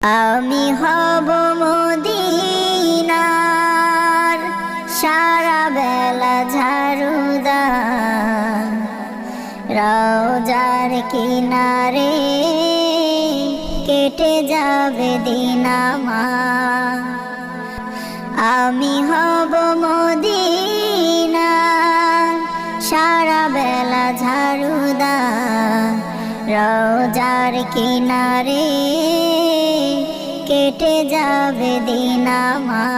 আমি হব মদিনার সারা বেলা ঝাড়ুদার রওজার কিনারে কেটে যাবে দিনামা আমি হব মদিনার রওজার কিনারে কেটে যাবে দিনামা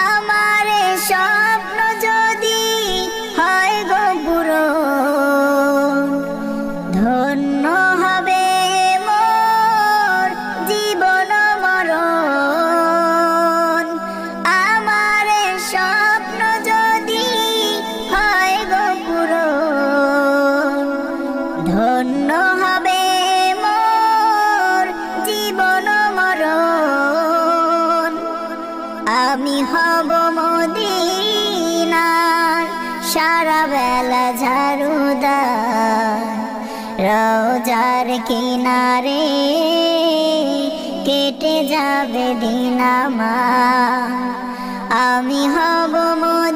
আমার। স্বপ্ন যদি হয় গো ধন্য হবে ধন্য হবে মোর জীবন মরণ। আমি হব মদিনার সারা বেলা ঝাড়ুদার। রোজার কিনারে কেটে যাবে দিনামা আমি হব মদিনার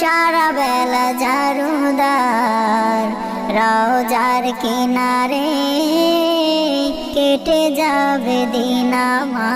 সারা বেলা ঝাড়ুদার। রোজার কিনারে কেটে যাবে দিনামা